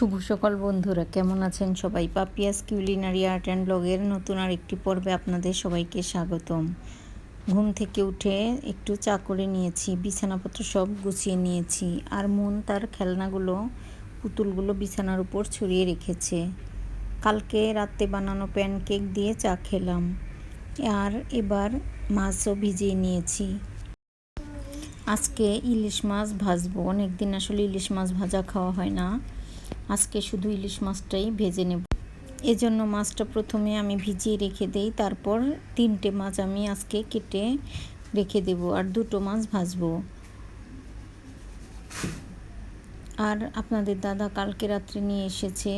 শুভ সকাল বন্ধুরা, কেমন আছেন সবাই? পাপিয়াস কিউলিনারি আর্ট অ্যান্ড ব্লগের নতুন আর একটি পর্বে আপনাদের সবাইকে স্বাগতম। ঘুম থেকে উঠে একটু চা করে নিয়েছি, বিছানাপত্র সব গুছিয়ে নিয়েছি, আর মন তার খেলনাগুলো, পুতুলগুলো বিছানার উপর ছড়িয়ে রেখেছে। কালকে রাতে বানানো প্যানকেক দিয়ে চা খেলাম, আর এবার মাছও ভিজিয়ে নিয়েছি। আজকে ইলিশ মাছ ভাজবো অনেক দিন আসলে ইলিশ মাছ ভাজা খাওয়া হয় না। আজকে শুধু ইলিশ মাছটাই ভেজে নেব। এজন্য মাছটা প্রথমে আমি ভিজিয়ে রেখে দেই, তারপর তিনটে মাছ আমি আজকে কেটে রেখে দেব আর দুটো মাছ ভাজবো। আর আপনাদের দাদা কালকে রাত্রে নিয়ে এসেছে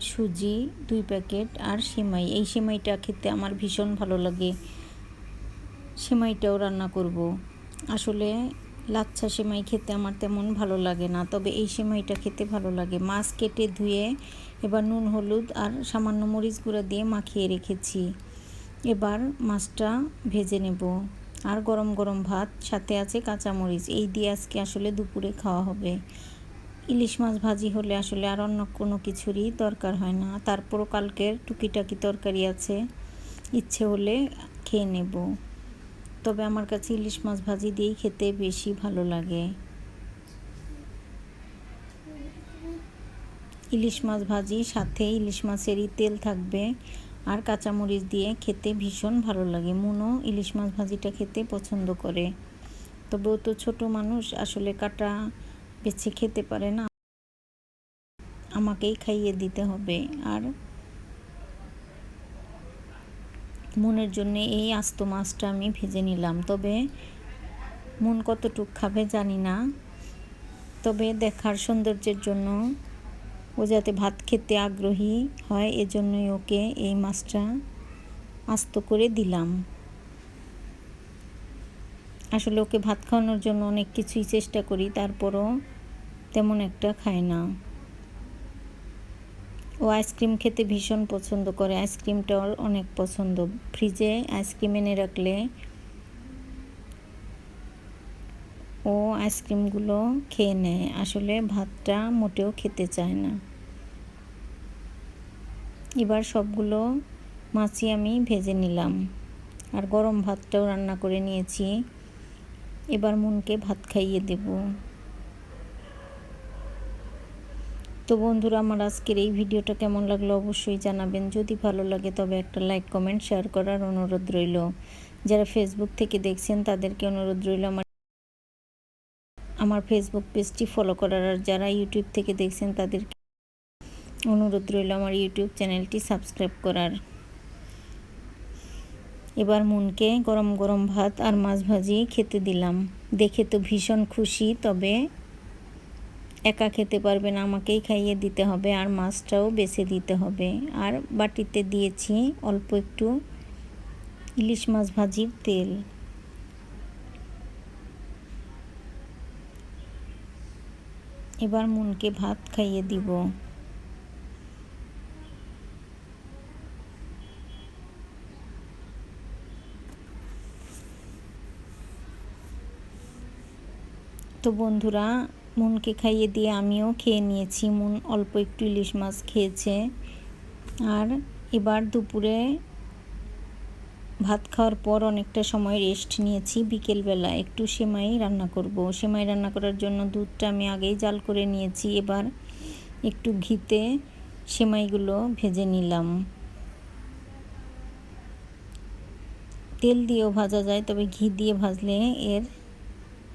সুজি, দুই প্যাকেট আর সেমাই। এই সেমাইটা খেতে আমার ভীষণ ভালো লাগে। সেমাইটাও রান্না করব। আসলে লাচ্ছা সেমাই খেতে আমার তেমন ভালো লাগে না, তবে এই সেমাইটা খেতে ভালো লাগে। মাছ কেটে ধুয়ে এবার নুন, হলুদ আর সামান্য মরিচ গুঁড়া দিয়ে মাখিয়ে রেখেছি। এবার মাছটা ভেজে নেব। আর গরম গরম ভাত, সাথে আছে কাঁচামরিচ এই দিয়ে আজকে আসলে দুপুরে খাওয়া হবে। ইলিশ মাছ ভাজি হলে আসলে আর অন্য কোনো কিছুরই দরকার হয় না। তারপরও কালকের টুকিটাকি তরকারি আছে, ইচ্ছে হলে খেয়ে নেব। তবে আমার কাছে ইলিশ মাছ ভাজি দিয়েই খেতে বেশি ভালো লাগে। ইলিশ মাছ ভাজি সাথে ইলিশ মাছেরই তেল থাকবে আর কাঁচামরিচ দিয়ে খেতে ভীষণ ভালো লাগে। মুনো ইলিশ মাছ ভাজিটা খেতে পছন্দ করে। তবে ও তো ছোটো মানুষ, আসলে কাটা বেছে খেতে পারে না। আমাকেই খাইয়ে দিতে হবে। আর মনের জন্য এই আস্ত মাছটা আমি ভেজে নিলাম। তবে মন কতটুক খাবে জানি না। তবে দেখার সৌন্দর্যের জন্য ও যাতে ভাত খেতে আগ্রহী হয়, এজন্যই ওকে এই মাছটা আস্ত করে দিলাম। আসলে ওকে ভাত খাওয়ানোর জন্য অনেক কিছুই চেষ্টা করি, তারপরও তেমন একটা খায় না। ও আইসক্রিম খেতে ভীষণ পছন্দ করে। আইসক্রিমটা ওর অনেক পছন্দ। ফ্রিজে আইসক্রিম এনে রাখলে ও আইসক্রিমগুলো খেয়ে নেয়। আসলে ভাতটা মোটেও খেতে চায় না। এবার সবগুলো মাছই আমি ভেজে নিলাম। আর গরম ভাতটাও রান্না করে নিয়েছি। এবার মনকে ভাত খাইয়ে দেবো। তো বন্ধুরা, আমার আজকের এই ভিডিওটা কেমন লাগল অবশ্যই জানাবেন। যদি ভালো লাগে, তবে একটা লাইক, কমেন্ট, শেয়ার করার অনুরোধ রইল। যারা ফেসবুক থেকে দেখছেন, তাদেরকে অনুরোধ রইল আমার আমার ফেসবুক পেজটি ফলো করার। আর যারা ইউটিউব থেকে দেখছেন, তাদেরকে অনুরোধ রইল আমার ইউটিউব চ্যানেলটি সাবস্ক্রাইব করার। এবার মনকে গরম গরম ভাত আর মাছ ভাজি খেতে দিলাম। দেখে তো ভীষণ খুশি, তবে একা খেতে পারবে না, আমাকেই খাইয়ে দিতে হবে আর মাছটাও বেছে দিতে হবে। আর বাটিতে দিয়েছি অল্প একটু ইলিশ মাছ ভাজির তেল। এবার মনকে ভাত খাইয়ে দিব। তো বন্ধুরা মনকে খাইয়ে দিয়ে আমিও খেয়ে নিয়েছি। মন অল্প একটু ইলিশ মাছ খেয়েছে। আর এবার দুপুরে ভাত খাওয়ার পর অনেকটা সময় রেস্ট নিয়েছি। বিকেলবেলা একটু সেমাই রান্না করব। সেমাই রান্না করার জন্য দুধটা আমি আগেই জাল করে নিয়েছি। এবার একটু ঘিতে সেমাইগুলো ভেজে নিলাম। তেল দিয়েও ভাজা যায়, তবে ঘি দিয়ে ভাজলে এর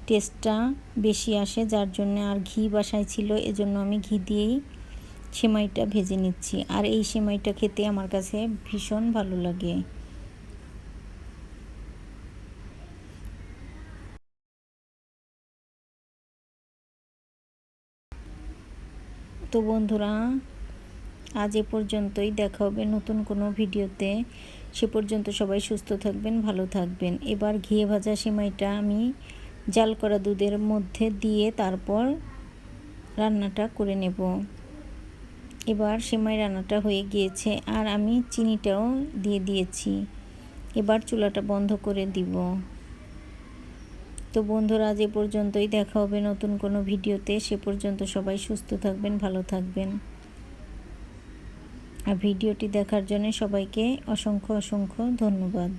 টেস্টটা বেশি আসে, যার জন্য আর ঘি বাসায় ছিল, এজন্য আমি ঘি দিয়েই সেমাইটা ভেজে নিচ্ছি। আর এই সেমাইটা খেতে আমার কাছে ভীষণ ভালো লাগে। তো বন্ধুরা, আজ এ পর্যন্তই। দেখা হবে নতুন কোনো ভিডিওতে। সে পর্যন্ত সবাই সুস্থ থাকবেন, ভালো থাকবেন। এবার ঘিয়ে ভাজা সেমাইটা আমি জাল করা দুধের মধ্যে দিয়ে তারপর রান্নাটা করে নেব। এবার সেমাই রান্নাটা হয়ে গিয়েছে আর আমি চিনিটাও দিয়ে দিয়েছি। এবার চুলাটা বন্ধ করে দিব। তো বন্ধুরা যে পর্যন্তই। দেখা হবে নতুন কোনো ভিডিওতে। সে পর্যন্ত সবাই সুস্থ থাকবেন, ভালো থাকবেন। আর ভিডিওটি দেখার জন্য সবাইকে অসংখ্য অসংখ্য ধন্যবাদ।